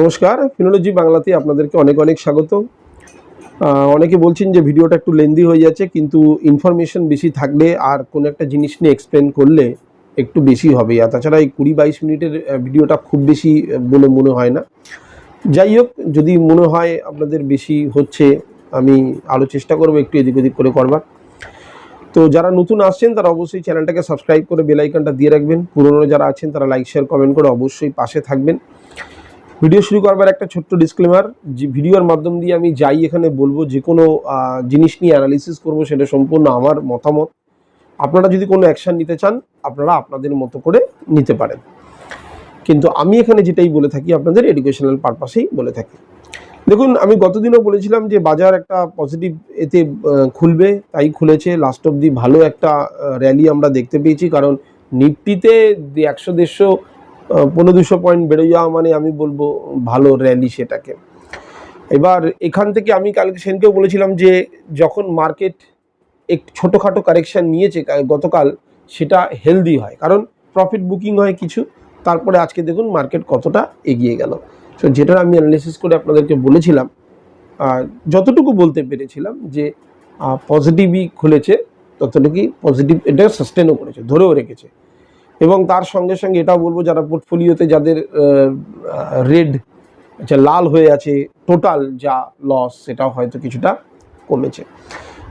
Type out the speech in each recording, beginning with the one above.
নমস্কার, ফিনোলজি বাংলাতে আপনাদেরকে অনেক অনেক স্বাগত। অনেকে বলছেন যে ভিডিওটা একটু লেন্দি হয়ে যাচ্ছে, কিন্তু ইনফরমেশন বেশি থাকলে আর কোনো একটা জিনিস নিয়ে এক্সপ্লেন করলে একটু বেশি হবে। আর তাছাড়া এই কুড়ি বাইশ মিনিটের ভিডিওটা খুব বেশি বলে মনে হয় না। যাই হোক, যদি মনে হয় আপনাদের বেশি হচ্ছে, আমি আরও চেষ্টা করব একটু এদিক ওদিক করে করবার। তো যারা নতুন আসছেন, তারা অবশ্যই চ্যানেলটাকে সাবস্ক্রাইব করে বেল আইকনটা দিয়ে রাখবেন। পুরনো যারা আছেন, তারা লাইক শেয়ার কমেন্ট করে অবশ্যই পাশে থাকবেন। ভিডিও শুরু করবার একটা ছোট্ট ডিসক্লেমার যে ভিডিওর মাধ্যম দিয়ে আমি যাই এখানে বলব, যে কোনো জিনিস নিয়ে অ্যানালিসিস করব, সেটা সম্পূর্ণ আমার মতামত। আপনারা যদি কোনো অ্যাকশন নিতে চান, আপনারা আপনাদের মতো করে নিতে পারেন। কিন্তু আমি এখানে যেটাই বলে থাকি, আপনাদের এডুকেশনাল পারপাসেই বলে থাকি। দেখুন, আমি গতদিনও বলেছিলাম যে বাজার একটা পজিটিভ এতে খুলবে, তাই খুলেছে। লাস্ট অবধি ভালো একটা র্যালি আমরা দেখতে পেয়েছি, কারণ নিফটিতে একশো দেড়শো পনেরো দুশো পয়েন্ট বেড়ে যাওয়া মানে আমি বলব ভালো র্যালি সেটাকে। এবার এখান থেকে আমি কালকে সেনকেও বলেছিলাম যে যখন মার্কেট এক ছোটোখাটো কারেকশান নিয়েছে গতকাল, সেটা হেলদি হয়। কারণ প্রফিট বুকিং হয় কিছু, তারপরে আজকে দেখুন মার্কেট কতটা এগিয়ে গেল। সো যেটা আমি অ্যানালিসিস করে আপনাদেরকে বলেছিলাম যতটুকু বলতে পেরেছিলাম যে পজিটিভই খুলেছে, ততটুকুই পজিটিভ এটা সাস্টেনও করেছে, ধরেও রেখেছে। এবং তার সঙ্গে সঙ্গে এটাও বলব যারা পোর্টফোলিওতে যাদের রেড আচ্ছা লাল হয়ে আছে টোটাল যা লস সেটাও হয়তো কিছুটা কমেছে।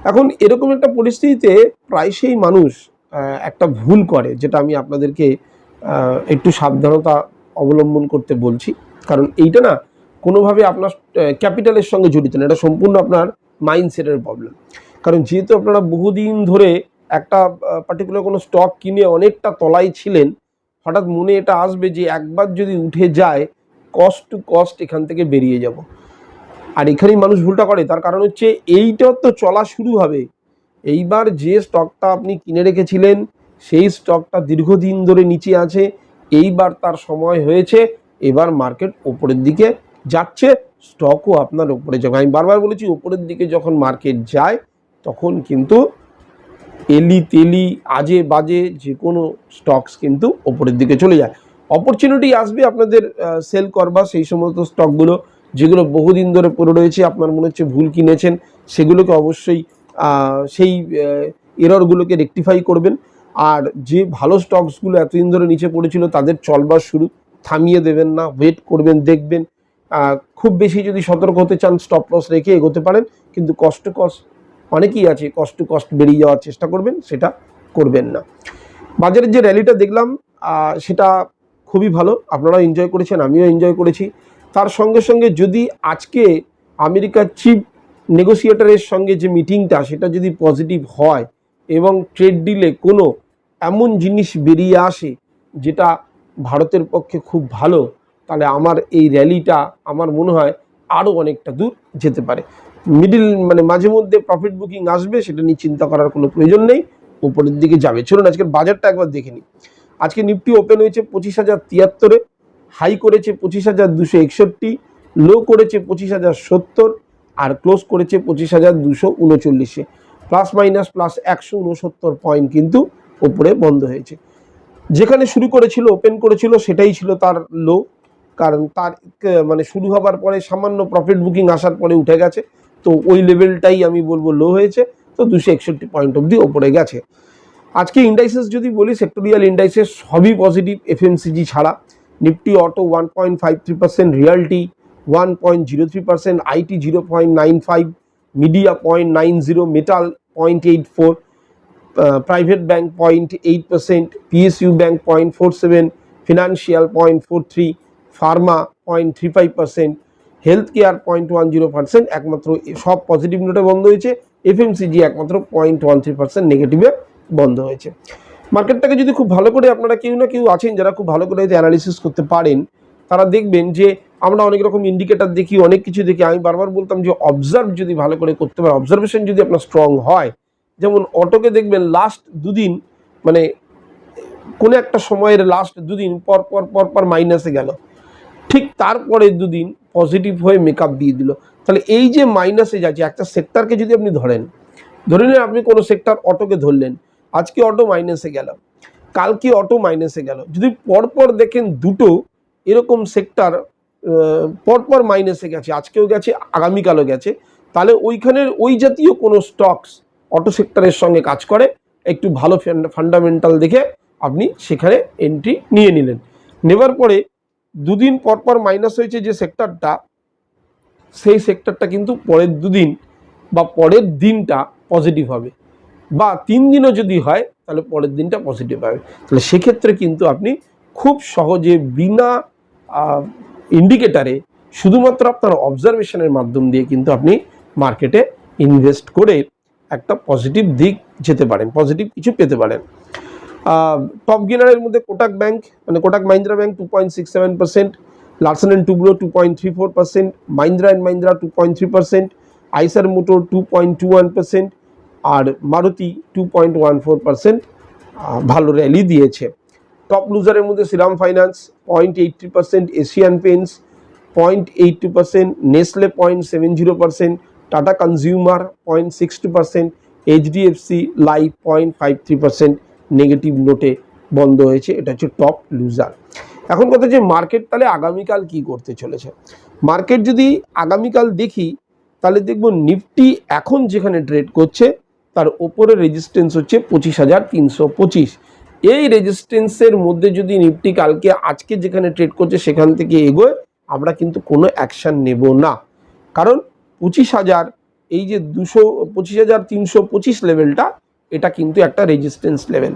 এখন এরকম একটা পরিস্থিতিতে প্রায়শই মানুষ একটা ভুল করে, যেটা আমি আপনাদেরকে একটু সাবধানতা অবলম্বন করতে বলছি। কারণ এইটা না, কোনোভাবে আপনার ক্যাপিটালের সঙ্গে জড়িত না, এটা সম্পূর্ণ আপনার মাইন্ডসেটের প্রবলেম কারণ যেহেতু আপনারা বহুদিন ধরে একটা পার্টিকুলার কোনো স্টক কিনে অনেকটা তলায় ছিলেন, হঠাৎ মনে এটা আসবে যে একবার যদি উঠে যায় কস্ট টু কস্ট এখান থেকে বেরিয়ে যাব। আর এখানেই মানুষ ভুলটা করে, তার কারণ হচ্ছে এইটার তো চলা শুরু হবে। এইবার যে স্টকটা আপনি কিনে রেখেছিলেন, সেই স্টকটা দীর্ঘদিন ধরে নিচে আছে, এইবার তার সময় হয়েছে, এবার মার্কেট ওপরের দিকে যাচ্ছে স্টকও আপনার ওপরে যাবে। আমি বারবার বলেছি, ওপরের দিকে যখন মার্কেট যায়, তখন কিন্তু এলি তেলি, আজে বাজে যে কোনো স্টকস কিন্তু ওপরের দিকে চলে যায়। অপরচুনিটি আসবে আপনাদের সেল করবার সেই সমস্ত স্টকগুলো যেগুলো বহুদিন ধরে পড়ে রয়েছে, আপনার মনে হচ্ছে ভুল কিনেছেন, সেগুলোকে অবশ্যই সেই এররগুলোকে রেকটিফাই করবেন। আর যে ভালো স্টকসগুলো এতদিন ধরে নিচে পড়েছিল, তাদের চলবার শুরু থামিয়ে দেবেন না ওয়েট করবেন, দেখবেন। খুব বেশি যদি সতর্ক হতে চান স্টপ লস রেখে এগোতে পারেন, কিন্তু কষ্ট কষ্ট অনেকেই আছে, কষ্ট কষ্ট বেরিয়ে যাওয়ার চেষ্টা করবেন, সেটা করবেন না। বাজারের যে র্যালিটা দেখলাম সেটা খুবই ভালো, আপনারাও এনজয় করেছেন, আমিও এনজয় করেছি। তার সঙ্গে সঙ্গে যদি আজকে আমেরিকার চিফ নেগোসিয়েটারের সঙ্গে যে মিটিংটা সেটা যদি পজিটিভ হয় এবং ট্রেড ডিলে কোনো এমন জিনিস বেরিয়ে আসে যেটা ভারতের পক্ষে খুব ভালো, তাহলে আমার এই র্যালিটা আমার মনে হয় আরও অনেকটা দূর যেতে পারে। মিডিল মানে মাঝে মধ্যে প্রফিট বুকিং আসবে, সেটা নিয়ে চিন্তা করার কোনো প্রয়োজন নেই। উপরের দিকে যাবে। চলুন, আজকের বাজারটা একবার দেখে নিই। আজকে নিফটি ওপেন হয়েছে পঁচিশ হাজার তিয়াত্তরে হাই করেছে পঁচিশ হাজার দুশো একষট্টি লো করেছে পঁচিশ হাজার সত্তর, আর ক্লোজ করেছে পঁচিশ হাজার দুশো উনচল্লিশে। প্লাস মাইনাস প্লাস একশো উনসত্তর পয়েন্ট কিন্তু ওপরে বন্ধ হয়েছে। যেখানে শুরু করেছিল ওপেন করেছিল, সেটাই ছিল তার লো কারণ তার মানে শুরু হবার পরে সামান্য প্রফিট বুকিং আসার পরে উঠে গেছে। তো ওই লেভেলটাই আমি বলব লো হয়েছে, তো দুশো একষট্টি পয়েন্ট অবধি ওপরে গেছে। আজকে ইন্ডাইসেস যদি বলি সেক্টোরিয়াল ইন্ডাইসেস সবই পজিটিভ এফএমসিজি ছাড়া। Nifty auto one point five three percent realty one point zero three percent IT zero point nine five media point nine zero metal point eight four private bank point eight percent PSU bank point four seven financial point four three pharma point three five percent health care point one zero percent একমাত্র সব positive নোটে বন্ধ হয়েছে FMCG একমাত্র point one three percent নেগেটিভে বন্ধ হয়েছে। মার্কেটটাকে যদি খুব ভালো করে আপনারা কেউ না কেউ আছেন, যারা খুব ভালো করে অ্যানালিসিস করতে পারেন, তারা দেখবেন যে আমরা অনেক রকম ইন্ডিকেটার দেখি, অনেক কিছু দেখি। আমি বারবার বলতাম যে অবজার্ভ যদি ভালো করে করতে পারে অবজারভেশন যদি আপনার স্ট্রং হয়, যেমন অটোকে দেখবেন লাস্ট দুদিন মানে কোনো একটা সময়ের লাস্ট দুদিন পর পর পর পর মাইনাসে গেল। ঠিক তারপরে দুদিন পজিটিভ হয়ে মেকআপ দিয়ে দিল। তাহলে এই যে মাইনাসে যাচ্ছে, একটা সেক্টরকে যদি আপনি ধরেন, ধরে নিন আপনি কোনো সেক্টর অটোকে ধরলেন, আজকে অটো মাইনাসে গেল কালকে অটো মাইনাসে গেল। যদি পরপর দেখেন দুটো, এরকম সেক্টর পরপর মাইনাসে গেছে, আজকেও গেছে, আগামীকালও গেছে, তাহলে ওইখানের ওই জাতীয় কোনো স্টকস অটো সেক্টরের সঙ্গে কাজ করে, একটু ভালো ফান্ডামেন্টাল দেখে আপনি সেখানে এন্ট্রি নিয়ে নিলেন। নেবার পরে দুদিন পর পর মাইনাস হয়েছে যে সেক্টরটা সেই সেক্টরটা কিন্তু পরের দুদিন বা পরের দিনটা পজিটিভ হবে। বা তিন দিনও যদি হয়, তাহলে পরের দিনটা পজিটিভ হবে। তাহলে সেক্ষেত্রে কিন্তু আপনি খুব সহজে বিনা ইন্ডিকেটারে শুধুমাত্র আপনার অবজারভেশনের মাধ্যম দিয়ে কিন্তু আপনি মার্কেটে ইনভেস্ট করে একটা পজিটিভ দিক যেতে পারেন পজিটিভ কিছু পেতে পারেন। টপ গেনারের মধ্যে কোটাক ব্যাংক মানে Kotak Mahindra bank two point six seven percent Larsen and Toubro two point three four percent Mahindra and Mahindra two point three percent Eicher motor two point two one percent R Maruti two point one four percent ভালো rally দিয়েছে। Top লুজারের মধ্যে Shriram finance point eight three percent Asian Paints point eight two percent Nestle point seven zero percent Tata consumer point six two percent HDFC life point five three percent negative নোটে বন্ধ হয়েছে, এটা হচ্ছে top loser এখন কথা যে market তাহলে আগামীকাল কি করতে চলেছে? মার্কেট যদি আগামীকাল দেখি, তাহলে দেখব নিফটি এখন যেখানে ট্রেড করছে, তার ওপরে রেজিস্ট্যান্স হচ্ছে পঁচিশ হাজার তিনশো পঁচিশ। এই রেজিস্ট্যান্সের মধ্যে যদি নিফটি কালকে আজকে যেখানে ট্রেড করছে, সেখান থেকে এগোয়, আমরা কিন্তু কোনো অ্যাকশান নেব না। কারণ পঁচিশ হাজার, এই যে দুশো, পঁচিশ হাজার তিনশো পঁচিশ লেভেলটা এটা কিন্তু একটা রেজিস্ট্যান্স লেভেল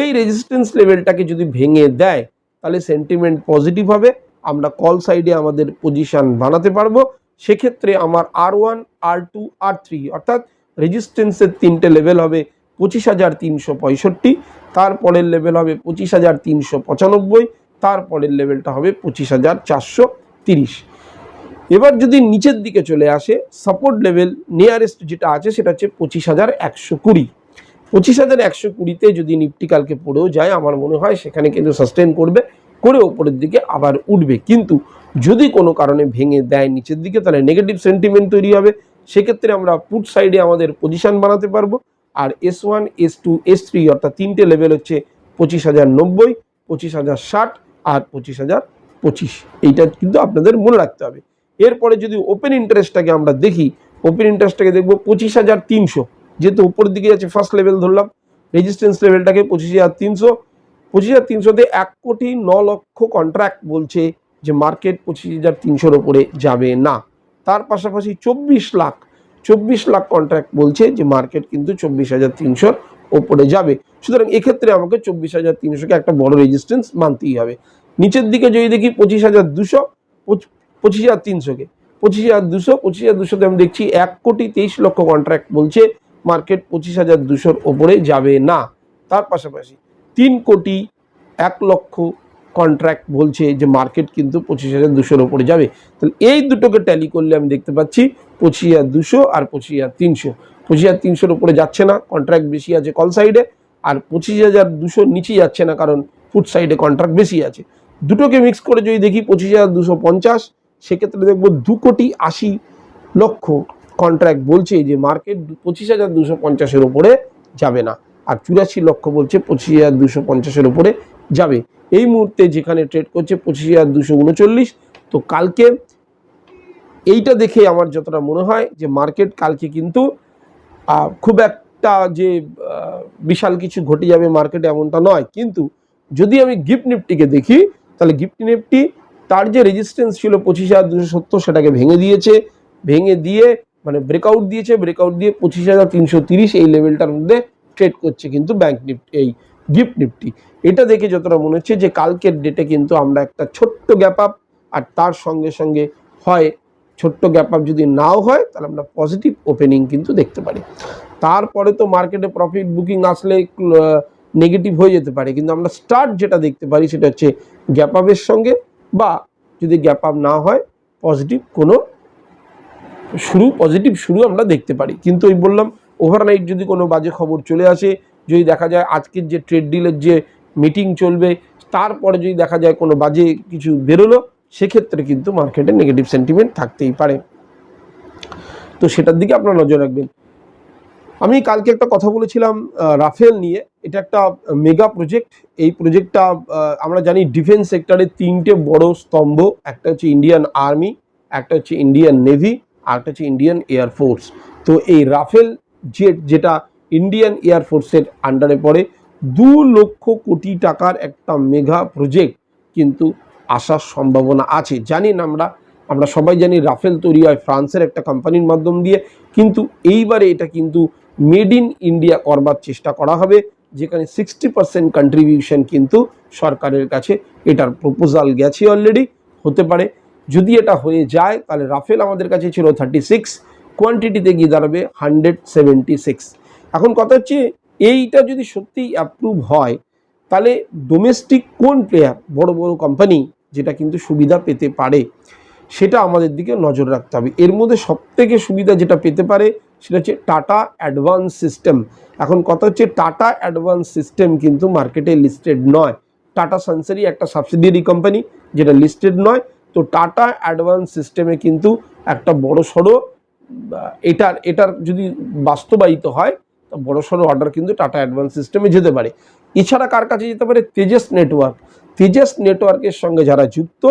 এই রেজিস্ট্যান্স লেভেলটাকে যদি ভেঙে দেয়, তাহলে সেন্টিমেন্ট পজিটিভ হবে। আমরা কল সাইডে আমাদের পজিশান বানাতে পারব। সেক্ষেত্রে আমার R one R two R three অর্থাৎ রেজিস্ট্যান্সের তিনটে লেভেল হবে পঁচিশ হাজার তিনশো পঁয়ষট্টি, তারপরের লেভেল হবে পঁচিশ হাজার তিনশো পঁচানব্বই, তারপরের লেভেলটা হবে পঁচিশ হাজার চারশো তিরিশ। এবার যদি নিচের দিকে চলে আসে সাপোর্ট লেভেল নিয়ারেস্ট যেটা আছে সেটা হচ্ছে পঁচিশ হাজার একশো কুড়ি। পঁচিশ হাজার একশো কুড়িতে যদি নিফটি কালকে পড়েও যায়, আমার মনে হয় সেখানে কিন্তু সাস্টেন করবে, করে ওপরের দিকে আবার উঠবে। কিন্তু যদি কোনো কারণে ভেঙে দেয় নিচের দিকে, তাহলে নেগেটিভ সেন্টিমেন্ট তৈরি হবে। সেক্ষেত্রে আমরা পুট সাইডে আমাদের পজিশন বানাতে পারব। আর S one S two S three অর্থাৎ তিনটে লেভেল হচ্ছে পঁচিশ হাজার নব্বই, পঁচিশ হাজার ষাট আর পঁচিশ হাজার পঁচিশ। এইটা কিন্তু আপনাদের মনে রাখতে হবে। এরপরে যদি ওপেন ইন্টারেস্টটাকে আমরা দেখি ওপেন ইন্টারেস্টটাকে দেখব পঁচিশ হাজার তিনশো। যেহেতু উপরের দিকে যাচ্ছে ফার্স্ট লেভেল ধরলাম রেজিস্ট্যান্স লেভেলটাকে পঁচিশ হাজার তিনশো, পঁচিশ হাজার তিনশোতে এক কোটি ন লক্ষ কন্ট্রাক্ট বলছে যে মার্কেট পঁচিশ হাজার তিনশোর ওপরে যাবে না। তার পাশাপাশি চব্বিশ লাখ চব্বিশ লাখ কন্ট্রাক্ট বলছে যে মার্কেট কিন্তু চব্বিশ হাজার তিনশোর ওপরে যাবে। সুতরাং এক্ষেত্রে আমাকে চব্বিশ হাজার তিনশোকে একটা বড় রেজিস্ট্যান্স মানতেই হবে। নিচের দিকে যদি দেখি পঁচিশ হাজার দুশো পঁচিশ হাজার তিনশোকে, পঁচিশ হাজার দুশো, পঁচিশ হাজার দুশোতে আমি দেখছি এক কোটি তেইশ লক্ষ কন্ট্রাক্ট বলছে মার্কেট পঁচিশ হাজার দুশোর ওপরে যাবে না। তার পাশাপাশি তিন কোটি এক লক্ষ কন্ট্রাক্ট বলছে যে মার্কেট কিন্তু পঁচিশ হাজার দুশোর ওপরে যাবে। তাহলে এই দুটোকে ট্যালি করলে আমি দেখতে পাচ্ছি পঁচিশ হাজার দুশো আর পঁচিশ হাজার তিনশো। পঁচিশ হাজার তিনশোর ওপরে যাচ্ছে না কন্ট্রাক্ট বেশি আছে কল সাইডে আর পঁচিশ হাজার দুশো নিচে যাচ্ছে না কারণ ফুড সাইডে কন্ট্রাক্ট বেশি আছে। দুটোকে মিক্স করে যদি দেখি পঁচিশ হাজার দুশো পঞ্চাশ, সেক্ষেত্রে দেখব দু কোটি আশি লক্ষ কন্ট্রাক্ট বলছে যে মার্কেট পঁচিশ হাজার দুশো পঞ্চাশের ওপরে যাবে না। আর চুরাশি লক্ষ বলছে পঁচিশ হাজার দুশো পঞ্চাশের ওপরে যাবে। এই মুহূর্তে যেখানে ট্রেড করছে পঁচিশ হাজার দুশো উনচল্লিশ। তো কালকে এইটা দেখে আমার যতটা মনে হয় যে মার্কেট কালকে কিন্তু খুব একটা যে বিশাল কিছু ঘটে যাবে মার্কেটে এমনটা নয়। কিন্তু যদি আমি গিফট নিফটিকে দেখি, তাহলে গিফট নিফটি তার যে রেজিস্ট্যান্স ছিল পঁচিশ হাজার দুশো সত্তর সেটাকে ভেঙে দিয়েছে। ভেঙে দিয়ে মানে ব্রেকআউট দিয়েছে ব্রেকআউট দিয়ে পঁচিশ হাজার তিনশো তিরিশ এই লেভেলটার মধ্যে ট্রেড করছে কিন্তু ব্যাংক নিফটি এই গিফট নিফটি এটা দেখে যতটা মনে হচ্ছে যে কালকের ডেটে কিন্তু আমরা একটা ছোট্ট গ্যাপ আপ আর তার সঙ্গে সঙ্গে হয় ছোট্ট গ্যাপ আপ যদি নাও হয়, তাহলে আমরা পজিটিভ ওপেনিং কিন্তু দেখতে পারি। তারপরে তো মার্কেটে প্রফিট বুকিং আসলে নেগেটিভ হয়ে যেতে পারে। কিন্তু আমরা স্টার্ট যেটা দেখতে পারি সেটা হচ্ছে গ্যাপ আপের সঙ্গে, বা যদি গ্যাপ আপ না হয় পজিটিভ কোনো শুরু পজিটিভ শুরু আমরা দেখতে পারি। কিন্তু ওই বললাম ওভারনাইট যদি কোনো বাজে খবর চলে আসে, যদি দেখা যায় আজকের যে ট্রেড ডিলের যে মিটিং চলবে, তারপরে যদি দেখা যায় কোনো বাজে কিছু বেরোলো, সেক্ষেত্রে কিন্তু মার্কেটে নেগেটিভ সেন্টিমেন্ট থাকতেই পারে। তো সেটার দিকে আপনারা নজর রাখবেন। আমি কালকে একটা কথা বলেছিলাম রাফেল নিয়ে। এটা একটা মেগা প্রজেক্ট এই প্রজেক্টটা আমরা জানি ডিফেন্স সেক্টরে তিনটে বড় স্তম্ভ। একটা হচ্ছে ইন্ডিয়ান আর্মি একটা হচ্ছে ইন্ডিয়ান নেভি আর একটা হচ্ছে ইন্ডিয়ান এয়ারফোর্স তো এই রাফেল জেট যেটা ইন্ডিয়ান এয়ারফোর্সের আন্ডারে পড়ে, দু লক্ষ কোটি টাকার একটা মেগা প্রজেক্ট কিন্তু আসার সম্ভাবনা আছে। জানি না আমরা আমরা সবাই জানি রাফেল তৈরি হয় ফ্রান্সের একটা কোম্পানির মাধ্যম দিয়ে, কিন্তু এইবারে এটা কিন্তু মেড ইন ইন্ডিয়া করবার চেষ্টা করা হবে, যেখানে সিক্সটি পার্সেন্ট কন্ট্রিবিউশন কিন্তু সরকারের কাছে, এটার প্রপোজাল গেছে অলরেডি হতে পারে। যদি এটা হয়ে যায়, তাহলে রাফেল আমাদের কাছে ছিল থার্টি সিক্স কোয়ান্টিটিতে গিয়ে দাঁড়াবে হান্ড্রেড সেভেন্টি সিক্স এখন কথা হচ্ছে, এইটা যদি সত্যিই অ্যাপ্রুভ হয়, তাহলে ডোমেস্টিক কোন প্লেয়ার বড় বড় কোম্পানি যেটা কিন্তু সুবিধা পেতে পারে, সেটা আমাদের দিকে নজর রাখতে হবে। এর মধ্যে সবথেকে সুবিধা যেটা পেতে পারে, সেটা হচ্ছে টাটা অ্যাডভান্স সিস্টেম এখন কথা হচ্ছে টাটা অ্যাডভান্স সিস্টেম কিন্তু মার্কেটে লিস্টেড নয়। টাটা সানসারি একটা সাবসিডিয়ারি কোম্পানি যেটা লিস্টেড নয়। তো টাটা অ্যাডভান্স সিস্টেমে কিন্তু একটা বড় সড়ো এটার এটার যদি বাস্তবায়িত হয়, তো বড় সড়ো অর্ডার কিন্তু টাটা অ্যাডভান্স সিস্টেমে যেতে পারে। এছাড়া কার কাছে যেতে পারে? তেজস নেটওয়ার্ক তেজস নেটওয়ার্কের সঙ্গে যারা যুক্ত,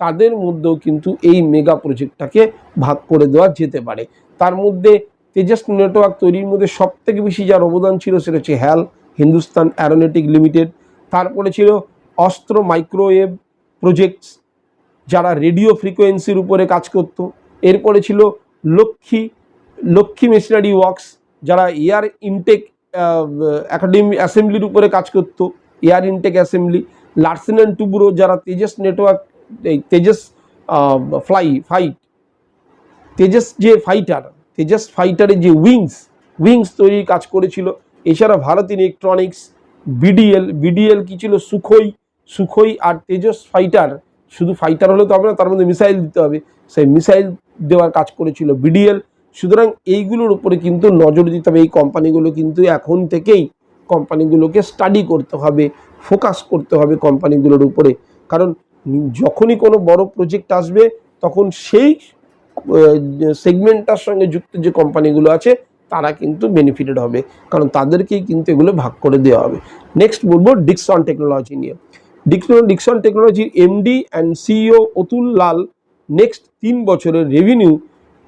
তাদের মধ্যেও কিন্তু এই মেগা প্রজেক্টটাকে ভাগ করে দেওয়া যেতে পারে। তার মধ্যে তেজস নেটওয়ার্ক তৈরির মধ্যে সব থেকে বেশি যার অবদান ছিল সেটা হচ্ছে হ্যাল হিন্দুস্তান অ্যারোনটিক লিমিটেড তারপরে ছিল অস্ত্র মাইক্রোওয়েভ প্রজেক্টস যারা রেডিও ফ্রিকোয়েন্সির উপরে কাজ করত। এরপরে ছিল লক্ষ্মী লক্ষ্মী মেশিনারি ওয়ার্কস যারা এয়ার ইনটেক একাডেমি অ্যাসেম্বলির উপরে কাজ করত air intake assembly Larsen and Toubro যারা তেজস নেটওয়ার্ক এই তেজস ফ্লাই ফাইট তেজস যে ফাইটার তেজস ফাইটারের যে উইংস উইংস তৈরির কাজ করেছিল। এছাড়া ভারত ইলেকট্রনিক্স বিডিএল বিডিএল কি ছিল? সুখই সুখই আর তেজস ফাইটার শুধু ফাইটার হলে তো হবে না, তার মধ্যে মিসাইল দিতে হবে। সেই মিসাইল দেওয়ার কাজ করেছিল বিডিএল সুতরাং এইগুলোর উপরে কিন্তু নজর দিতে হবে। এই কোম্পানিগুলো কিন্তু এখন থেকেই কোম্পানিগুলোকে স্টাডি করতে হবে ফোকাস করতে হবে কোম্পানিগুলোর উপরে। কারণ যখনই কোনো বড় প্রজেক্ট আসবে, তখন সেই সেগমেন্টটার সঙ্গে যুক্ত যে কোম্পানিগুলো আছে, তারা কিন্তু বেনিফিটেড হবে। কারণ তাদেরকেই কিন্তু এগুলো ভাগ করে দেওয়া হবে। নেক্সট বলব ডিকসন টেকনোলজি নিয়ে। ডিকসন টেকনোলজির MD and CEO Atul Lal next তিন বছরের রেভিনিউ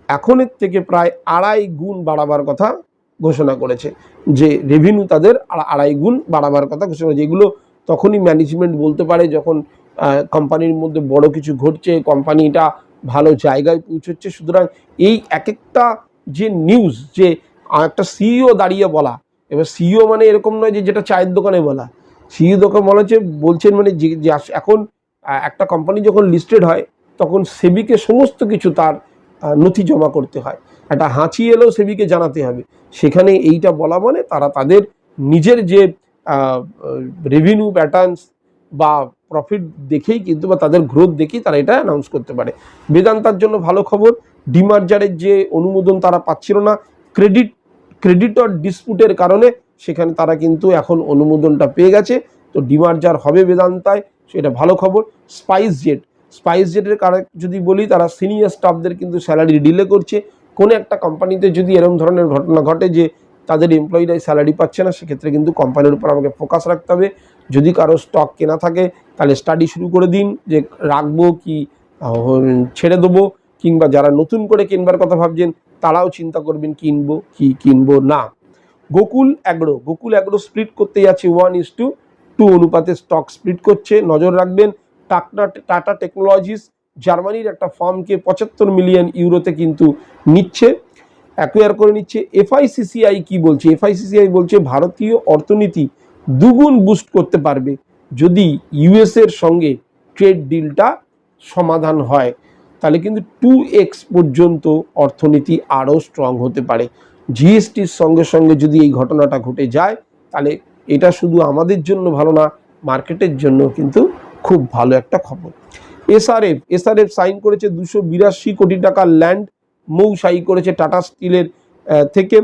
এখনের থেকে প্রায় আড়াই গুণ বাড়াবার কথা ঘোষণা করেছে। যে রেভিনিউ তাদের আড়া- আড়াই গুণ বাড়াবার কথা ঘোষণা করেছে। এগুলো তখনই ম্যানেজমেন্ট বলতে পারে যখন কোম্পানির মধ্যে বড় কিছু ঘটছে কোম্পানিটা ভালো জায়গায় পৌঁছচ্ছে। সুতরাং এই এক একটা যে নিউজ যে একটা সিইও দাঁড়িয়ে বলা, এবার সিইও মানে এরকম নয় যে যেটা চায়ের দোকানে বলা। সিইও দোকান বলা হচ্ছে, বলছেন মানে যে এখন একটা কোম্পানি যখন লিস্টেড হয়, তখন সেবিকে সমস্ত কিছু তার নথি জমা করতে হয়। একটা হাঁচি এলেও সেবিকে জানাতে হবে। সেখানে এইটা বলা মানে তারা তাদের নিজের যে রেভিনিউ প্যাটার্নস বা প্রফিট দেখেই কিন্তু বা তাদের গ্রোথ দেখেই তারা এটা অ্যানাউন্স করতে পারে। বেদান্তার জন্য ভালো খবর ডিমার্জারের যে অনুমোদন তারা পাচ্ছিল না ক্রেডিট ক্রেডিটর ডিসপুটের কারণে সেখানে তারা কিন্তু এখন অনুমোদনটা পেয়ে গেছে। তো ডিমার ডিমার্জার হবে বেদান্তায় সেটা ভালো খবর। স্পাইস জেট স্পাইস জেটের কারণ যদি বলি, তারা সিনিয়র স্টাফদের কিন্তু স্যালারি ডিলে করছে। কোনো একটা কোম্পানিতে যদি এরকম ধরনের ঘটনা ঘটে যে তাদের এমপ্লয়িরাই স্যালারি পাচ্ছে না, সেক্ষেত্রে কিন্তু কোম্পানির উপর আমাকে ফোকাস রাখতে হবে। যদি কারও স্টক কেনা থাকে, তাহলে স্টাডি শুরু করে দিন যে রাখব কি ছেড়ে দেবো, কিংবা যারা নতুন করে কিনবার কথা ভাবছেন, তারাও চিন্তা করবেন কিনবো কি, কিনবো না। Gokul agro Gokul agro split করতে যাচ্ছে ওয়ান ইস টু টু অনুপাতে স্টক স্প্লিট করছে। নজর রাখবেন টাটা টাটা টেকনোলজিস জার্মানির একটা ফার্মকে পঁচাত্তর মিলিয়ন ইউরোতে কিন্তু নিচ্ছে অ্যাকোয়ার করে নিচ্ছে। এফআইসিসিআই কি বলছে? এফআইসিসিআই বলছে ভারতীয় অর্থনীতি দুগুণ বুস্ট করতে পারবে যদি ইউএসের সঙ্গে ট্রেড ডিলটা সমাধান হয়। তাহলে কিন্তু টু এক্স পর্যন্ত অর্থনীতি আরও স্ট্রং হতে পারে। জিএসটির সঙ্গে সঙ্গে যদি এই ঘটনাটা ঘটে যায়, তাহলে এটা শুধু আমাদের জন্য ভালো না, মার্কেটের জন্য কিন্তু খুব ভালো একটা খবর। এসআরএফ এসআরএফ সাইন করেছে দুশো বিরাশি কোটি টাকার ল্যান্ড মৌ সাই করেছে টাটা স্টিলের থেকে।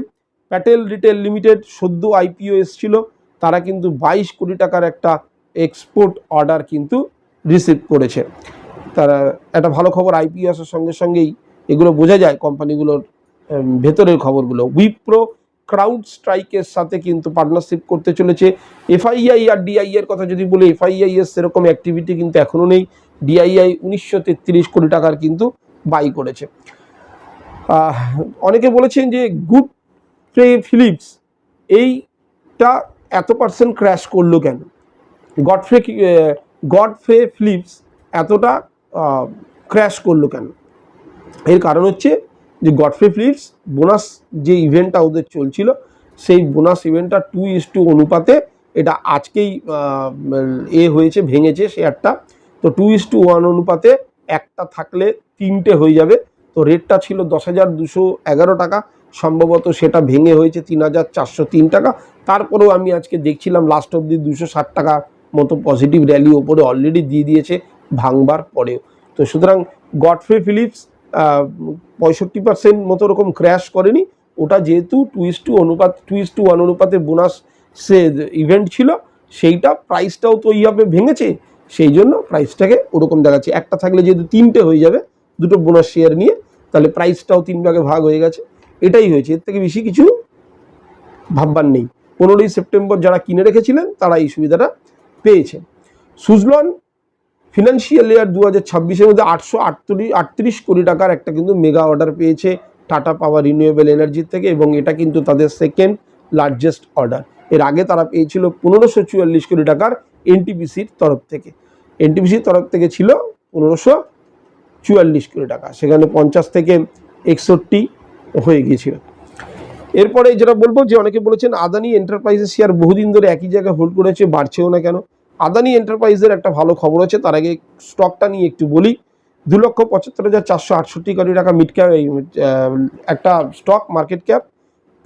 প্যাটেল রিটেল লিমিটেড সদ্য আইপিও এসছিল, তারা কিন্তু বাইশ কোটি টাকার একটা এক্সপোর্ট অর্ডার কিন্তু রিসিভ করেছে। তারা, একটা ভালো খবর, আইপিও আসার সঙ্গে সঙ্গেই এগুলো বোঝা যায় কোম্পানিগুলোর ভেতরের খবরগুলো। উইপ্রো ক্রাউড স্ট্রাইকের সাথে কিন্তু পার্টনারশিপ করতে চলেছে। এফআইআই আর ডিআই এর কথা যদি বলি এফআইআই এর সেরকম অ্যাক্টিভিটি কিন্তু এখনও নেই। ডিআইআই উনিশশো তেত্রিশ কোটি টাকার কিন্তু বাই করেছে। অনেকে বলেছেন যে গুড ফ্রে ফিলিপস, এইটা এত পার্সেন্ট ক্র্যাশ করল কেন? গডফ্রে গডফ্রে ফিলিপস এতটা ক্র্যাশ করল কেন? এর কারণ হচ্ছে যে গডফ্রে ফিলিপস বোনাস যে ইভেন্টটা ওদের চলছিল, সেই বোনাস ইভেন্টটা টু ইস টু অনুপাতে এটা আজকেই এ হয়েছে, ভেঙেছে শেয়ারটা তো টু ইস টু ওয়ান অনুপাতে একটা থাকলে তিনটে হয়ে যাবে। তো রেটটা ছিল দশ হাজার দুশো এগারো টাকা, সম্ভবত সেটা ভেঙে হয়েছে তিন হাজার চারশো তিন টাকা। তারপরেও আমি আজকে দেখছিলাম লাস্ট অব্দি দুশো ষাট টাকা মতো পজিটিভ র্যালি ওপরে অলরেডি দিয়ে দিয়েছে, ভাঙবার পরেও। তো সুতরাং গডফ্রে ফিলিপস পঁয়ষট্টি পার্সেন্ট মতো রকম ক্র্যাশ করেনি। ওটা যেহেতু টুইস টু অনুপাত টুইস টু ওয়ান অনুপাতে বোনাস সে ইভেন্ট ছিল, সেইটা প্রাইসটাও তো এইভাবে ভেঙেছে, সেই জন্য প্রাইসটাকে ওরকম দেখাচ্ছে। একটা থাকলে যেহেতু তিনটে হয়ে যাবে, দুটো বোনাস শেয়ার নিয়ে, তাহলে প্রাইসটাও তিন ভাগে ভাগ হয়ে গেছে। এটাই হয়েছে। এর থেকে বেশি কিছু ভাববার নেই। পনেরোই সেপ্টেম্বর যারা কিনে রেখেছিলেন, তারা এই সুবিধাটা পেয়েছেন সুজলন ফিনান্সিয়াল ইয়ার দু হাজার ছাব্বিশের মধ্যে আটশো আটত্রিশ কোটি টাকার একটা কিন্তু মেগা অর্ডার পেয়েছে টাটা পাওয়ার রিনিউয়েবল এনার্জির থেকে এবং এটা কিন্তু তাদের সেকেন্ড লার্জেস্ট অর্ডার এর আগে তারা পেয়েছিল পনেরোশো চুয়াল্লিশ কোটি টাকার এনটিপিসির তরফ থেকে। এনটিপিসির তরফ থেকে ছিল পনেরোশো চুয়াল্লিশ কোটি টাকা। সেখানে পঞ্চাশ থেকে একষট্টি হয়ে গিয়েছিল। এরপরে যেটা বলব যে অনেকে বলেছেন, আদানি এন্টারপ্রাইজের শেয়ার বহুদিন ধরে একই জায়গায় হোল্ড করেছে, বাড়ছেও না কেন? আদানি এন্টারপ্রাইজের একটা ভালো খবর আছে, তার আগে স্টকটা নিয়ে একটু বলি। দু লক্ষ পঁচাত্তর হাজার চারশো আটষট্টি কোটি টাকা মিড ক্যাপ এই একটা স্টক মার্কেট ক্যাপ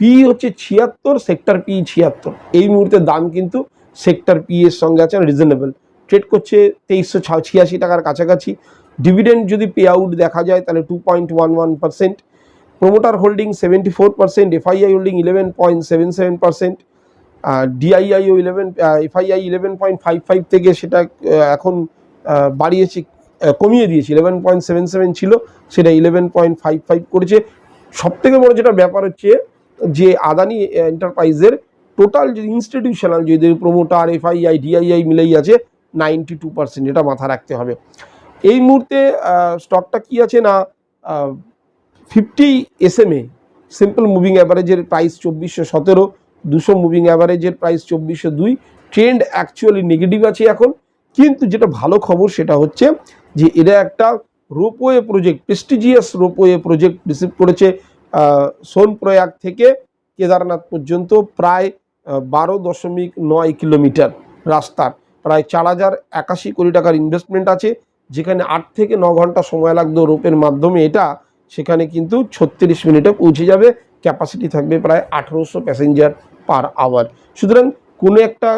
পি হচ্ছে ছিয়াত্তর সেক্টর পি ছিয়াত্তর। এই মুহূর্তে দাম কিন্তু সেক্টর পি এর সঙ্গে আছে রিজনেবল ট্রেড করছে তেইশশো ছিয়াশি টাকার কাছাকাছি। ডিভিডেন্ড যদি পে আউট দেখা যায়, তাহলে two point one one percent promoter holding seventy four percent FII holding eleven point seven seven percent ডিআইআইও eleven FII eleven point five five থেকে সেটা এখন বাড়িয়েছে কমিয়ে দিয়েছে। ইলেভেন পয়েন্ট সেভেন সেভেন ছিল, সেটা ইলেভেন পয়েন্ট ফাইভ ফাইভ করেছে। সব থেকে বড় যেটা ব্যাপার হচ্ছে যে আদানি এন্টারপ্রাইজের টোটাল যে ইনস্টিটিউশনাল যদি প্রোমোটার এফআইআই ডিআইআই মিলেই আছে নাইনটি টু পার্সেন্ট এটা মাথা রাখতে হবে। এই মুহূর্তে স্টকটা কি আছে না ফিফটি এসএমএ সিম্পল মুভিং অ্যাভারেজের প্রাইস চব্বিশশো সতেরো। দুশো মুভিং অ্যাভারেজের প্রাইস চব্বিশশো দুই। ট্রেন্ড অ্যাকচুয়ালি নেগেটিভ আছে এখন। কিন্তু যেটা ভালো খবর সেটা হচ্ছে যে এরা একটা ropeway project prestigious ropeway project receive করেছে সোনপ্রয়াগ থেকে কেদারনাথ পর্যন্ত প্রায় বারো দশমিক নয় কিলোমিটার রাস্তার। প্রায় চার হাজার একাশি কোটি টাকার ইনভেস্টমেন্ট আছে। যেখানে আট থেকে ন ঘণ্টা সময় লাগতো রোপের মাধ্যমে এটা। সেখানে কিন্তু ছত্রিশ মিনিটে পৌঁছে যাবে। ক্যাপাসিটি থাকবে প্রায় আঠেরোশো প্যাসেঞ্জার পার আওয়ার সুতরাং কোনো একটা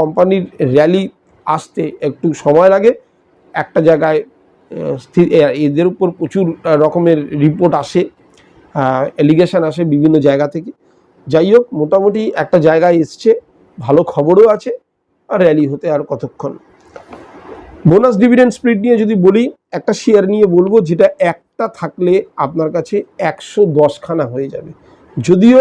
কোম্পানির র্যালি আসতে একটু সময় লাগে। একটা জায়গায় স্থির এদের উপর প্রচুর রকমের রিপোর্ট আসে এলিগেশন আসে বিভিন্ন জায়গা থেকে। যাই হোক, মোটামুটি একটা জায়গায় এসছে, ভালো খবরও আছে, আর র্যালি হতে আর কতক্ষণ। বোনাস ডিভিডেন্ড স্প্লিট নিয়ে যদি বলি, একটা শেয়ার নিয়ে বলব, যেটা একটা থাকলে আপনার কাছে একশো দশখানা হয়ে যাবে। যদিও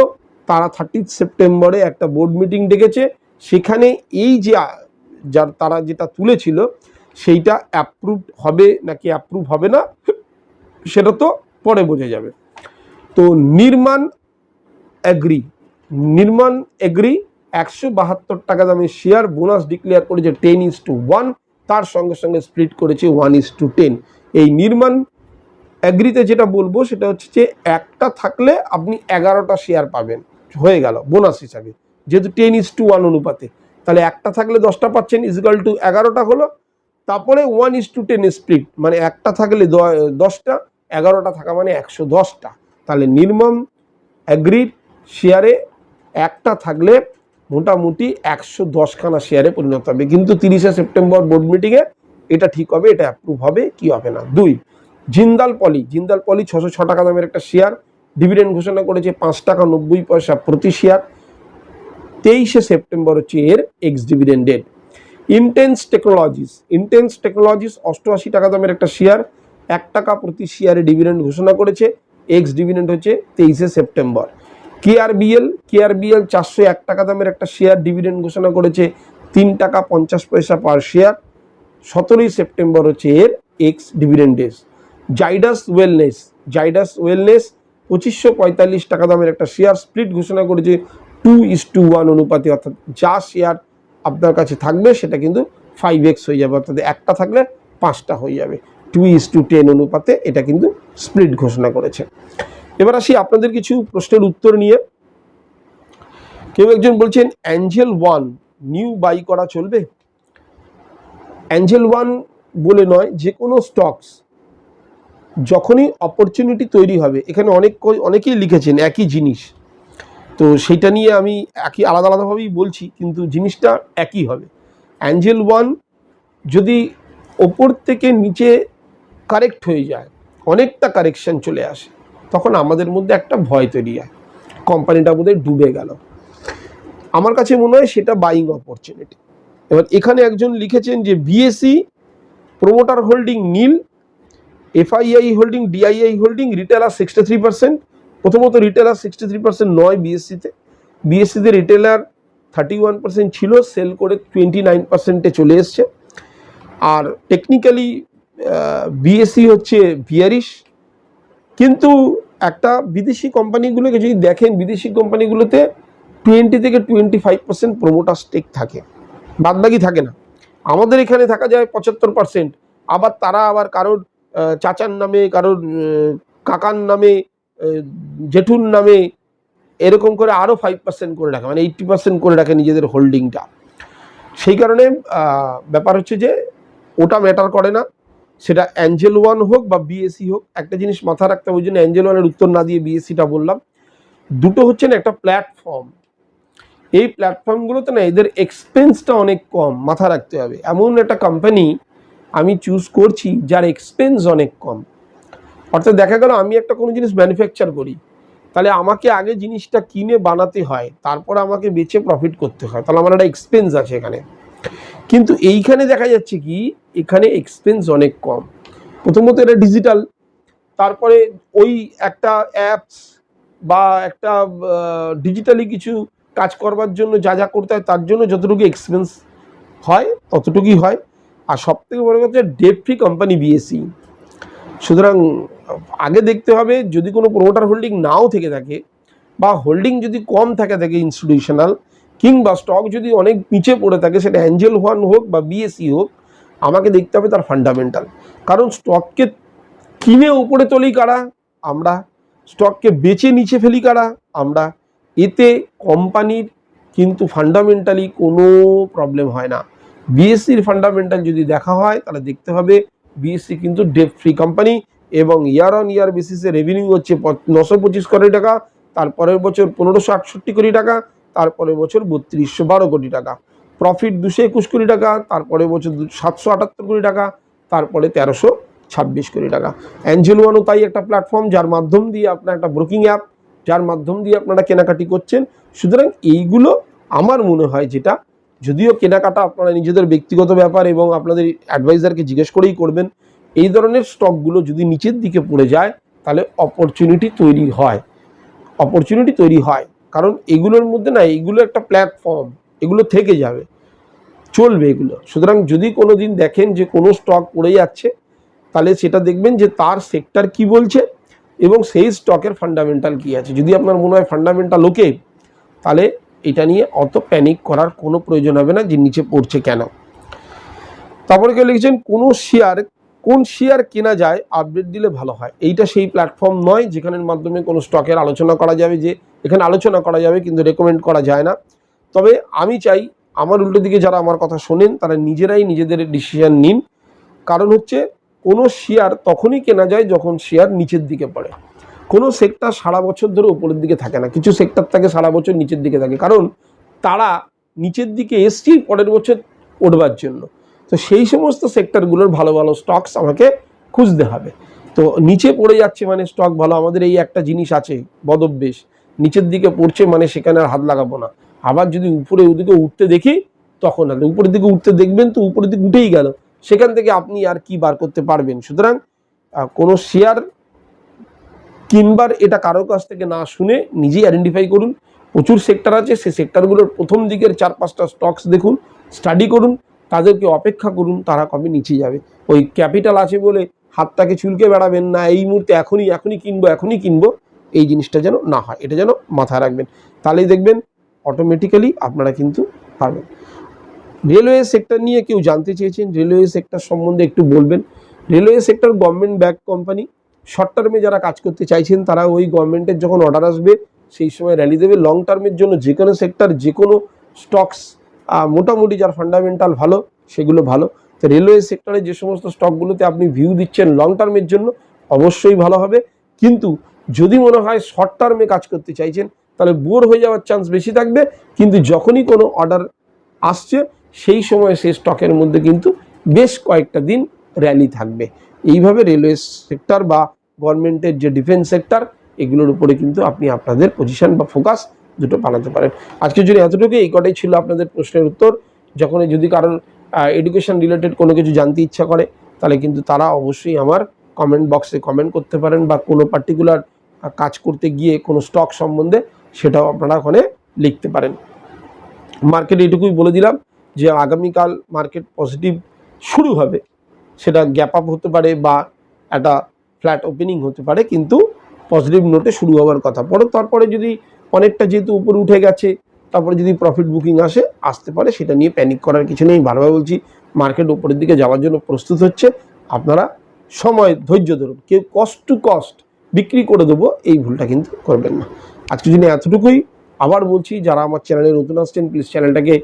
তারা থার্টি সেপ্টেম্বরে একটা বোর্ড মিটিং ডেকেছে, সেখানে এই যে, যার তারা যেটা তুলেছিল, সেইটা অ্যাপ্রুভ হবে নাকি অ্যাপ্রুভ হবে না, সেটা তো পরে বোঝা যাবে। তো নির্মাণ অ্যাগ্রি নির্মাণ এগ্রি একশো বাহাত্তর টাকা দামের শেয়ার বোনাস ডিক্লেয়ার করেছে টেন ইস টু ওয়ান তার সঙ্গে সঙ্গে স্প্লিট করেছে ওয়ান ইস টু টেন এই নির্মাণ অ্যাগ্রিতে যেটা বলব সেটা হচ্ছে যে একটা থাকলে আপনি এগারোটা শেয়ার পাবেন। হয়ে গেল বোনাস হিসাবে। যেহেতু টেন ইস টু ওয়ান অনুপাতে। তাহলে একটা থাকলে দশটা পাচ্ছেন ইজিক্যাল টু এগারোটা হলো। তারপরে one is to ten split মানে একটা থাকলে দশটা, এগারোটা থাকা মানে একশো দশটা। তাহলে নির্মম অ্যাগ্রির শেয়ারে একটা থাকলে মোটামুটি একশো দশখানা শেয়ারে পরিণত হবে। কিন্তু তিরিশে সেপ্টেম্বর বোর্ড মিটিংয়ে এটা ঠিক হবে, এটা অ্যাপ্রুভ হবে, কি হবে না? দুই জিন্দাল পলি জিন্দাল পলি ছশো ছ টাকা দামের একটা শেয়ার ডিভিডেন্ড ঘোষণা করেছে পাঁচ টাকা নব্বই পয়সা প্রতি শেয়ার তেইশে সেপ্টেম্বর হচ্ছে এর ex dividend date Intense Technologies Intense Technologies অষ্টআশি টাকা দামের একটা শেয়ার এক টাকা প্রতি শেয়ারে ডিভিডেন্ড ঘোষণা করেছে। এক্স ডিভিডেন্ড হচ্ছে তেইশে সেপ্টেম্বর। কেআরবিএল কেআরবিএল চারশো এক টাকা দামের একটা শেয়ার ডিভিডেন্ড ঘোষণা করেছে। তিন টাকা পঞ্চাশ পয়সা পার শেয়ার সতেরোই সেপ্টেম্বর হচ্ছে এর ex dividend Zydus Wellness Zydus Wellness পঁচিশশো পঁয়তাল্লিশ টাকা দামের একটা শেয়ার স্প্লিট ঘোষণা করেছে টু ইস টু ওয়ান অনুপাতে। অর্থাৎ যা শেয়ার আপনার কাছে থাকবে, সেটা কিন্তু ফাইভ এক্স হয়ে যাবে। অর্থাৎ একটা থাকলে পাঁচটা হয়ে যাবে। টু ইস টু টেন অনুপাতে এটা কিন্তু স্প্লিট ঘোষণা করেছে। এবার আসি আপনাদের কিছু প্রশ্নের উত্তর নিয়ে। কেউ একজন বলছেন অ্যাঞ্জেল ওয়ান নিউ বাই করা চলবে? অ্যাঞ্জেল ওয়ান বলে নয়, যে কোনো স্টকস যখনই অপরচুনিটি তৈরি হবে, এখানে অনেক অনেকেই লিখেছেন একই জিনিস। তো সেটা নিয়ে আমি একই আলাদা আলাদাভাবেই বলছি, কিন্তু জিনিসটা একই হবে। অ্যাঞ্জেল ওয়ান যদি ওপর থেকে নিচে কারেক্ট হয়ে যায়, অনেকটা কারেকশন চলে আসে, তখন আমাদের মধ্যে একটা ভয় তৈরি হয়। কোম্পানিটা বোধহয় ডুবে গেল। আমার কাছে মনে হয় সেটা বাইং অপরচুনিটি এবার এখানে একজন লিখেছেন যে BSC promoter holding nil FII holding, DII holding retailer sixty three percent প্রথমত রিটেলার সিক্সটি থ্রি পার্সেন্ট নয় বিএসসিতে বিএসসিতে রিটেলার থার্টি ওয়ান পার্সেন্ট ছিল সেল করে টোয়েন্টি নাইন পার্সেন্টে চলে এসছে। আর টেকনিক্যালি বিএসসি হচ্ছে বিয়ারিশ কিন্তু একটা বিদেশি কোম্পানিগুলোকে যদি দেখেন, বিদেশি কোম্পানিগুলোতে টোয়েন্টি থেকে twenty five percent promoter stake থাকে। বাদবাকি থাকে না। আমাদের এখানে থাকা যায় পঁচাত্তর পার্সেন্ট আবার তারা আবার কারোর চাচার নামে, কারোর কাকার নামে জেঠুর নামে এরকম করে আরও ফাইভ পার্সেন্ট করে রাখে মানে এইট্টি পার্সেন্ট করে রাখে নিজেদের হোল্ডিংটা সেই কারণে ব্যাপার হচ্ছে যে ওটা ম্যাটার করে না। সেটা অ্যাঞ্জেল ওয়ান হোক বা বিএসসি হোক, একটা জিনিস মাথা রাখতে হবে, ওই জন্য অ্যাঞ্জেল ওয়ানের উত্তর না দিয়ে বিএসসিটা বললাম। দুটো হচ্ছে না একটা প্ল্যাটফর্ম এই প্ল্যাটফর্মগুলোতে না এদের এক্সপেন্সটা অনেক কম মাথা রাখতে হবে। এমন একটা কোম্পানি আমি চুজ করছি, যার এক্সপেন্স অনেক কম। অর্থাৎ দেখা গেল আমি একটা কোনো জিনিস ম্যানুফ্যাকচার করি, তাহলে আমাকে আগে জিনিসটা কিনে বানাতে হয়, তারপর আমাকে বেচে প্রফিট করতে হয়, তাহলে আমার একটা এক্সপেন্স আছে এখানে। কিন্তু এইখানে দেখা যাচ্ছে কি, এখানে এক্সপেন্স অনেক কম। প্রথমত এটা ডিজিটাল তারপরে ওই একটা অ্যাপস বা একটা ডিজিটালি কিছু কাজ করবার জন্য যা যা করতে হয়, তার জন্য যতটুকু এক্সপেন্স হয়, ততটুকুই হয়। আর সব থেকে বড় কথা ডেট ফ্রি কোম্পানি বিএসসি সুতরাং, আগে দেখতে হবে যদি কোনো প্রোমোটার হোল্ডিং নাও থেকে থাকে বা হোল্ডিং যদি কম থাকে থাকে ইনস্টিটিউশনাল কিংবা স্টক যদি অনেক নিচে পড়ে থাকে, সেটা অ্যাঞ্জেল ওয়ান হোক বা বিএসসি হোক, আমাকে দেখতে হবে তার ফান্ডামেন্টাল কারণ স্টককে কিনে উপরে তুলি কারা? আমরা স্টককে বেচে নিচে ফেলি কারা? আমরা এতে কোম্পানির কিন্তু ফান্ডামেন্টালি কোনো প্রবলেম হয় না। বিএসসির ফান্ডামেন্টাল যদি দেখা হয়, তাহলে দেখতে হবে বিএসসি কিন্তু ডেপ ফ্রি কোম্পানি এবং ইয়ার অন ইয়ার বেসিসে রেভিনিউ হচ্ছে নশো পঁচিশ কোটি টাকা তারপরের বছর পনেরোশো আটষট্টি কোটি টাকা তারপরের বছর বত্রিশশো বারো কোটি টাকা। প্রফিট দুশো একুশ কোটি টাকা তারপরের বছর সাতশো আটাত্তর কোটি টাকা তারপরে তেরোশো ছাব্বিশ কোটি টাকা। অ্যাঞ্জেল ওয়ানও তাই একটা প্ল্যাটফর্ম যার মাধ্যম দিয়ে আপনার একটা ব্রোকিং অ্যাপ যার মাধ্যম দিয়ে আপনারা কেনাকাটি করছেন। সুতরাং এইগুলো আমার মনে হয় যেটা যদিও কেনাকাটা আপনারা নিজেদের ব্যক্তিগত ব্যাপার এবং আপনাদের অ্যাডভাইজারকে জিজ্ঞেস করেই করবেন, এই ধরনের স্টকগুলো যদি নিচের দিকে পড়ে যায়, তাহলে অপরচুনিটি তৈরি হয়। অপরচুনিটি তৈরি হয়। কারণ এগুলোর মধ্যে না, এগুলো একটা প্ল্যাটফর্ম এগুলো থেকে যাবে, চলবে এগুলো। সুতরাং যদি কোনো দিন দেখেন যে কোনো স্টক পড়ে যাচ্ছে, তাহলে সেটা দেখবেন যে তার সেক্টর কি বলছে এবং সেই স্টকের ফান্ডামেন্টাল কি আছে। যদি আপনার মনে হয় ফান্ডামেন্টাল ওকে তাহলে এটা নিয়ে অত প্যানিক করার কোনো প্রয়োজন হবে না যে নিচে পড়ছে কেন। তারপরে কেউ লিখেছেন, কোনো শেয়ার কোন শেয়ার কেনা যায় আপডেট দিলে ভালো হয়। এইটা সেই প্ল্যাটফর্ম নয় যেখানের মাধ্যমে কোনো স্টকের আলোচনা করা যাবে যে, এখানে আলোচনা করা যাবে কিন্তু রেকমেন্ড করা যায় না। তবে আমি চাই, আমার উল্টো দিকে যারা আমার কথা শোনেন, তারা নিজেরাই নিজেদের ডিসিশন নিন। কারণ হচ্ছে, কোনো শেয়ার তখনই কেনা যায় যখন শেয়ার নিচের দিকে পড়ে। কোনো সেক্টর সারা বছর ধরে উপরের দিকে থাকে না। কিছু সেক্টর থাকে সারা বছর নিচের দিকে থাকে। কারণ তারা নিচের দিকে এসছেই পরের বছর উঠবার জন্য। তো সেই সমস্ত সেক্টরগুলোর ভালো ভালো স্টকস আমাকে খুঁজতে হবে। তো নিচে পড়ে যাচ্ছে মানে স্টক ভালো, আমাদের এই একটা জিনিস আছে, বদভ্যেস। নিচের দিকে পড়ছে মানে সেখানে আর হাত লাগাবো না। আবার যদি উপরে ওদিকে উঠতে দেখি, তখন আর উপরের দিকে উঠতে দেখবেন তো উপরের দিকে উঠেই গেল। সেখান থেকে আপনি আর কি বার করতে পারবেন? সুতরাং কোনো শেয়ার কিনবার এটা কারও কাছ থেকে না শুনে নিজেই আইডেন্টিফাই করুন। প্রচুর সেক্টর আছে, সেই সেক্টরগুলোর প্রথম দিকের চার পাঁচটা স্টকস দেখুন স্টাডি করুন, তাদেরকে অপেক্ষা করুন, তারা কবে নিচে যাবে। ওই ক্যাপিটাল আছে বলে হাতটাকে চুলকে বেড়াবেন না, এই মুহূর্তে এখনই এখনই কিনবো এখনই কিনবো, এই জিনিসটা যেন না হয়, এটা যেন মাথায় রাখবেন। তাহলেই দেখবেন অটোমেটিক্যালি আপনারা কিন্তু পারবেন। রেলওয়ে সেক্টর নিয়ে কেউ জানতে চেয়েছেন, রেলওয়ে সেক্টর সম্বন্ধে একটু বলবেন। Railway sector government back company short টার্মে যারা কাজ করতে চাইছেন, তারা ওই গভর্নমেন্টের যখন অর্ডার আসবে, সেই সময় র্যালি দেবে। লং টার্মের জন্য যে কোনো সেক্টর যে কোনো স্টকস মোটামুটি যার ফান্ডামেন্টাল ভালো, সেগুলো ভালো। তো রেলওয়ে সেক্টরে যে সমস্ত স্টকগুলোতে আপনি ভিউ দিচ্ছেন লং টার্মের জন্য, অবশ্যই ভালো হবে। কিন্তু যদি মনে হয় শর্ট টার্মে কাজ করতে চাইছেন, তাহলে বোর হয়ে যাওয়ার চান্স বেশি থাকবে। কিন্তু যখনই কোনো অর্ডার আসছে, সেই সময় সেই স্টকের মধ্যে কিন্তু বেশ কয়েকটা দিন র্যালি থাকবে। এইভাবে রেলওয়ে সেক্টর বা গভর্নমেন্টের যে ডিফেন্স সেক্টর এগুলোর উপরে কিন্তু আপনি আপনাদের পজিশন বা ফোকাস দুটো বানাতে পারেন। আজকের জন্য এতটুকু এই কটাই ছিল আপনাদের প্রশ্নের উত্তর। যখন যদি কারোর এডুকেশন রিলেটেড কোনো কিছু জানতে ইচ্ছা করে, তাহলে কিন্তু তারা অবশ্যই আমার কমেন্ট বক্সে কমেন্ট করতে পারেন বা কোনো পার্টিকুলার কাজ করতে গিয়ে কোনো স্টক সম্বন্ধে সেটাও আপনারা ওখানে লিখতে পারেন। মার্কেট এটুকুই বলে দিলাম যে আগামীকাল মার্কেট পজিটিভ শুরু হবে। সেটা গ্যাপ আপ হতে পারে বা একটা ফ্ল্যাট ওপেনিং হতে পারে, কিন্তু পজিটিভ নোটে শুরু হওয়ার কথা। পরে তারপরে যদি অনেকটা যেহেতু উপরে উঠে গেছে, তারপরে যদি প্রফিট বুকিং আসে, আসতে পারে, সেটা নিয়ে প্যানিক করার কিছু নেই। বারবার বলছি মার্কেট উপরের দিকে যাওয়ার জন্য প্রস্তুত হচ্ছে। আপনারা সময়, ধৈর্য ধরুন। কেউ কস্ট টু কস্ট বিক্রি করে দেবো, এই ভুলটা কিন্তু করবেন না। আজকের জন্য এতটুকুই। আবার বলছি, যারা আমার চ্যানেলে নতুন আসছেন প্লিজ চ্যানেলটাকে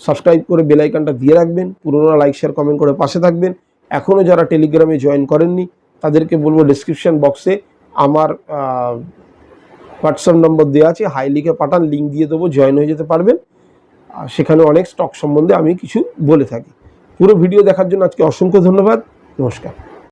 সাবস্ক্রাইব করে বেল আইকনটা দিয়ে রাখবেন। পুরোনো লাইক শেয়ার কমেন্ট করে পাশে থাকবেন। এখনও যারা টেলিগ্রামে জয়েন করেননি, তাদেরকে বলব ডিসক্রিপশান বক্সে আমার হোয়াটসঅ্যাপ নম্বর দেওয়া আছে, হাই লিখে পাঠান লিঙ্ক দিয়ে দেবো জয়েন হয়ে যেতে পারবেন। সেখানে অনেক স্টক সম্বন্ধে আমি কিছু বলে থাকি। পুরো ভিডিও দেখার জন্য আজকে অসংখ্য ধন্যবাদ। নমস্কার।